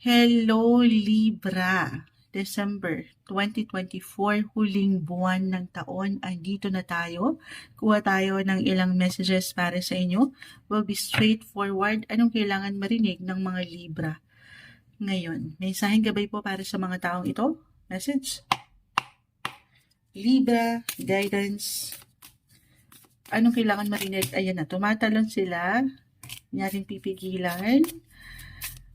Hello Libra, December 2024, huling buwan ng taon. Andito na tayo. Kuha tayo ng ilang messages para sa inyo. Will be straightforward. Anong kailangan marinig ng mga Libra? Ngayon, may sahing gabay po para sa mga taong ito. Message. Libra, guidance. Anong kailangan marinig? Ayan na, tumatalon sila. Nyaring pipigilan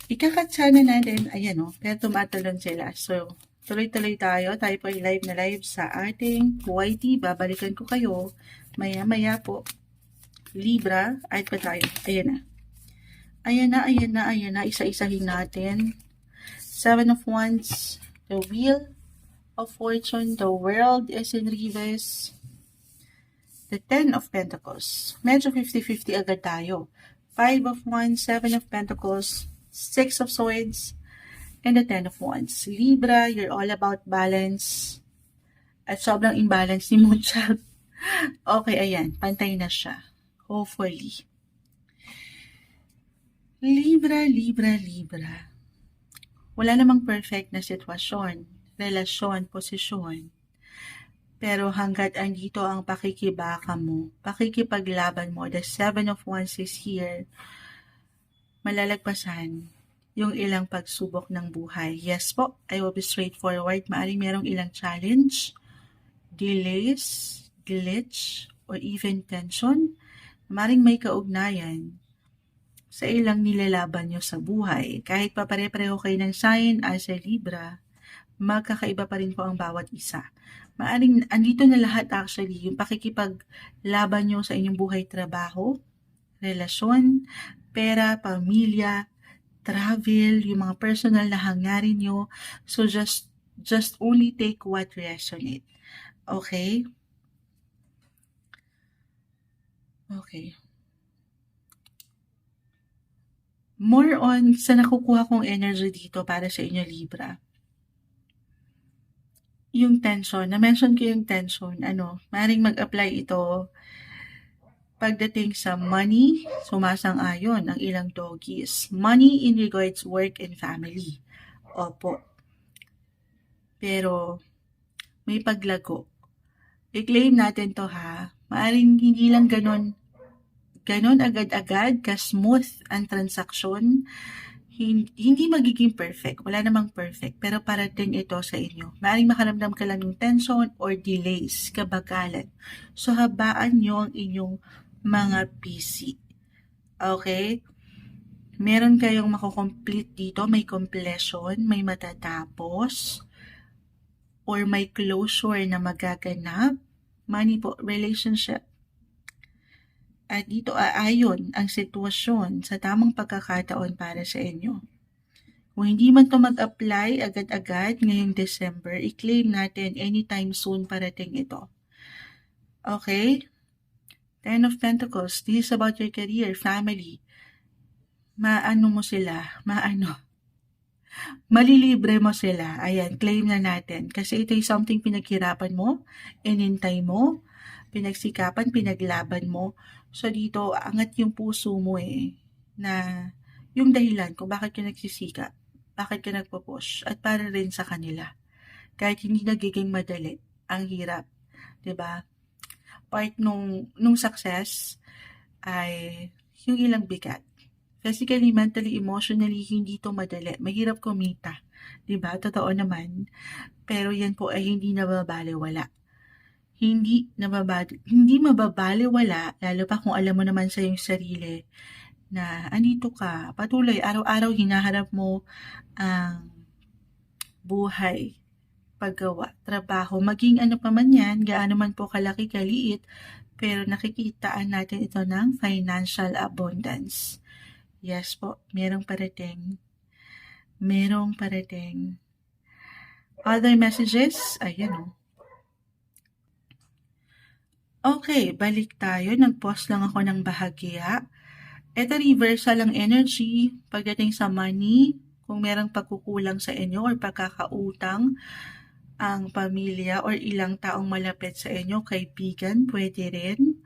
ikakatsana natin, ayan o, pero tumatalon sila. So, tuloy-tuloy tayo. Tayo po ay live na live sa ating YT. Babalikan ko kayo maya-maya po. Libra, ay pa tayo. Ayan na. Ayan na, ayan na, ayan na. Isa-isahin natin. Seven of Wands, the Wheel of Fortune, the World is in reverse. The Ten of Pentacles. Medyo 50-50 agad tayo. Five of Wands, Seven of Pentacles, Six of Swords, and the Ten of Wands. Libra, you're all about balance. At sobrang imbalance ni Moonchild. okay, ayan. Pantay na siya. Hopefully. Libra, Libra, Libra. Wala namang perfect na sitwasyon, relasyon, posisyon. Pero hanggat andito ang pakikibaka mo, pakikipaglaban mo, the Seven of Wands is here, malalagpasan yung ilang pagsubok ng buhay. Yes po, I will be straightforward. Maaring merong ilang challenge, delays, glitch, or even tension. Maaring may kaugnayan sa ilang nilalaban nyo sa buhay. Kahit pa pare-pareho kayo ng sign as a Libra, magkakaiba pa rin po ang bawat isa. Maaring andito na lahat actually, yung pakikipaglaban nyo sa inyong buhay trabaho, relasyon, pera, pamilya, travel, yung mga personal na hangarin nyo. So just just only take what resonate. Okay? Okay. More on sa nakukuha kong energy dito para sa inyo Libra. Yung tension, na-mention ko yung tension, ano, maring mag-apply ito Pagdating sa money, sumasang-ayon ang ilang doggies. Money in regards work and family. Opo. Pero, may paglago. I-claim natin to ha. Maaring hindi lang ganon, ganon agad-agad, ka-smooth ang transaksyon. Hindi magiging perfect. Wala namang perfect. Pero parating ito sa inyo. Maaring makaramdam ka lang ng tension or delays, kabagalan. So, habaan nyo ang inyong mga PC. Okay? Meron kayong makukomplete dito, may completion, may matatapos, or may closure na magaganap. Money po, relationship. At dito aayon ang sitwasyon sa tamang pagkakataon para sa inyo. Kung hindi man to mag-apply agad-agad ngayong December, i-claim natin anytime soon parating ito. Okay? Ten of Pentacles, this is about your career, family. Maano mo sila, maano. Malilibre mo sila. Ayan, claim na natin. Kasi ito ay something pinaghirapan mo, inintay mo, pinagsikapan, pinaglaban mo. So dito, angat yung puso mo eh, na yung dahilan kung bakit ka nagsisika, bakit ka nagpo-push, at para rin sa kanila. Kahit hindi nagiging madali, ang hirap. ba? Part nung, nung success ay yung ilang bigat. Physically, mentally, emotionally, hindi to madali. Mahirap kumita. Diba? Totoo naman. Pero yan po ay hindi nababaliwala. Hindi nababali, hindi mababaliwala, lalo pa kung alam mo naman sa iyong sarili na anito ka, patuloy, araw-araw hinaharap mo ang buhay paggawa, trabaho, maging ano pa man yan, gaano man po kalaki kaliit, pero nakikitaan natin ito ng financial abundance. Yes po, merong parating. Merong parating. Other messages, ayan o. Oh. Okay, balik tayo. Nag-pause lang ako ng bahagya. Ito reversal ang energy pagdating sa money, kung merong pagkukulang sa inyo or pagkakautang, ang pamilya or ilang taong malapit sa inyo, kaibigan, pwede rin.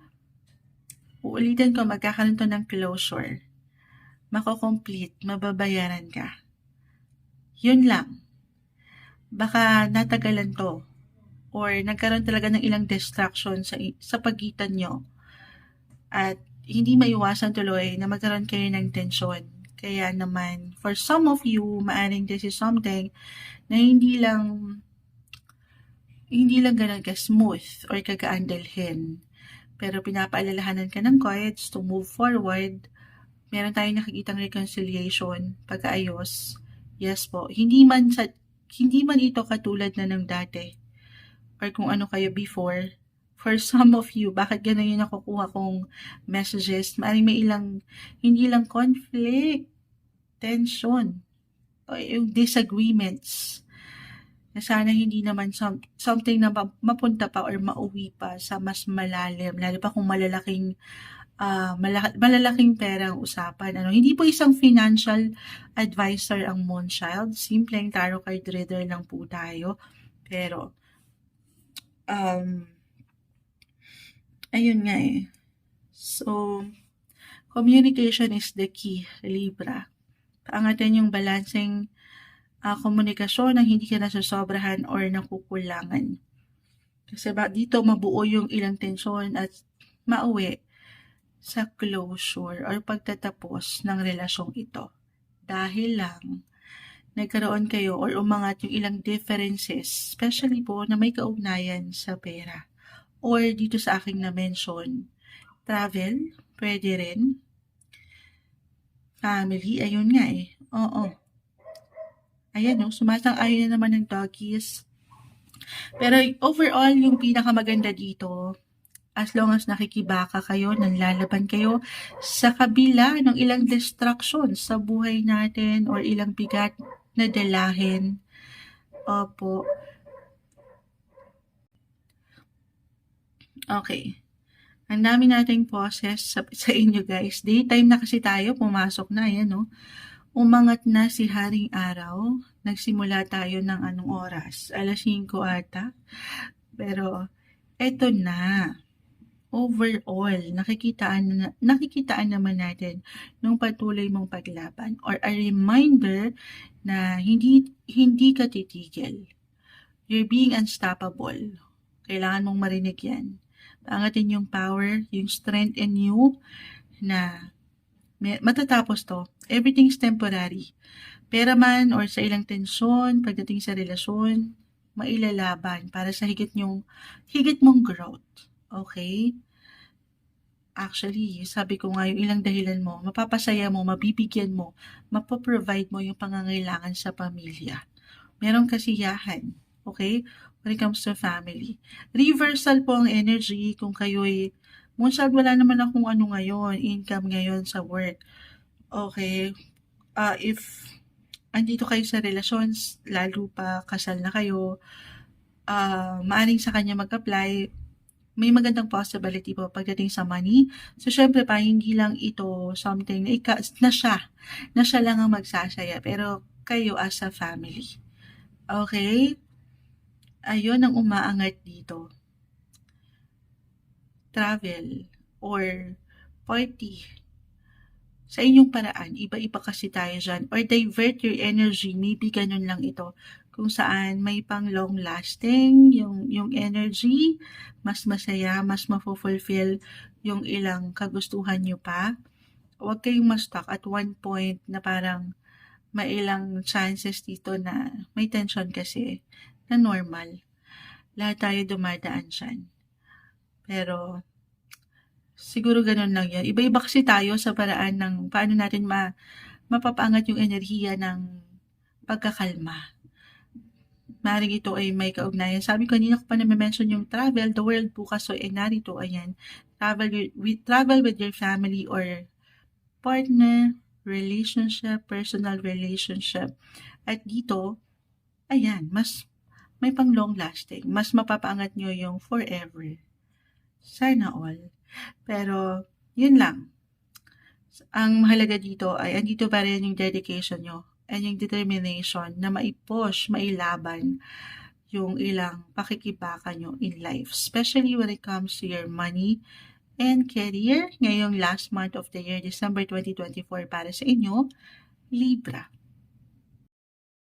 Uulitin ko, magkakaroon to ng closure. Mako-complete, mababayaran ka. Yun lang. Baka natagalan to or nagkaroon talaga ng ilang distraction sa, sa pagitan nyo. At hindi maiwasan tuloy na magkaroon kayo ng tensyon. Kaya naman, for some of you, maaring this is something na hindi lang hindi lang ganun ka-smooth or kagaandalhin. Pero pinapaalalahanan ka ng cards to move forward. Meron tayong nakikitang reconciliation, pagkaayos. Yes po. Hindi man sa hindi man ito katulad na ng dati or kung ano kayo before. For some of you, bakit ganun yung nakukuha kong messages? Maaaring may ilang, hindi lang conflict, tension, o yung disagreements na sana hindi naman some, something na mapunta pa or mauwi pa sa mas malalim, lalo pa kung malalaking uh, malalaking pera ang usapan. Ano, hindi po isang financial advisor ang Moonchild. Simpleng tarot card reader lang po tayo. Pero, um, ayun nga eh. So, communication is the key, Libra. Paangatin yung balancing uh, komunikasyon na hindi ka nasasobrahan or nakukulangan. Kasi ba, dito mabuo yung ilang tensyon at mauwi sa closure or pagtatapos ng relasyong ito. Dahil lang nagkaroon kayo or umangat yung ilang differences, especially po na may kaugnayan sa pera. Or dito sa aking na-mention, travel, pwede rin. Family, ayun nga eh. Oo. Ayan, no? sumasang-ayon na naman ng doggies. Pero overall, yung pinakamaganda dito, as long as nakikibaka kayo, nanlalaban kayo sa kabila ng ilang distractions sa buhay natin or ilang bigat na dalahin. Opo. Okay. Ang dami nating poses sa, sa inyo guys. Daytime na kasi tayo, pumasok na, yan no. Umangat na si Haring Araw. Nagsimula tayo ng anong oras? Alas 5 ata. Pero, eto na. Overall, nakikitaan, na, nakikitaan naman natin nung patuloy mong paglaban or a reminder na hindi, hindi ka titigil. You're being unstoppable. Kailangan mong marinig yan. Pangatin yung power, yung strength in you na matatapos to. Everything's temporary. Pera man or sa ilang tensyon, pagdating sa relasyon, mailalaban para sa higit nyong, higit mong growth. Okay? Actually, sabi ko nga yung ilang dahilan mo, mapapasaya mo, mabibigyan mo, mapoprovide mo yung pangangailangan sa pamilya. Meron kasiyahan. Okay? When it comes to family. Reversal po ang energy kung kayo'y Moonshot, wala naman akong ano ngayon, income ngayon sa work. Okay. Uh, if andito kayo sa relasyon, lalo pa kasal na kayo, uh, maaring sa kanya mag-apply, may magandang possibility po pagdating sa money. So, syempre pa, hindi lang ito something na, ika, na siya, na siya lang ang magsasaya, pero kayo as a family. Okay? Ayun ang umaangat dito travel or party sa inyong paraan. Iba-iba kasi tayo dyan. Or divert your energy. Maybe ganun lang ito. Kung saan may pang long lasting yung, yung energy, mas masaya, mas mafulfill yung ilang kagustuhan nyo pa. Huwag kayong ma-stuck at one point na parang may ilang chances dito na may tension kasi na normal. Lahat tayo dumadaan dyan. Pero, siguro ganun lang yan. Iba-iba kasi tayo sa paraan ng paano natin ma, mapapaangat yung enerhiya ng pagkakalma. Maring ito ay may kaugnayan. Sabi ko, kanina ko pa na-mention yung travel, the world bukas, so ay narito, ayan. Travel with, travel with your family or partner, relationship, personal relationship. At dito, ayan, mas may pang long lasting. Mas mapapaangat nyo yung forever. Sana all. Pero, yun lang. Ang mahalaga dito ay andito pa rin yung dedication nyo and yung determination na maipush, mailaban yung ilang pakikibaka nyo in life. Especially when it comes to your money and career ngayong last month of the year, December 2024 para sa inyo, Libra.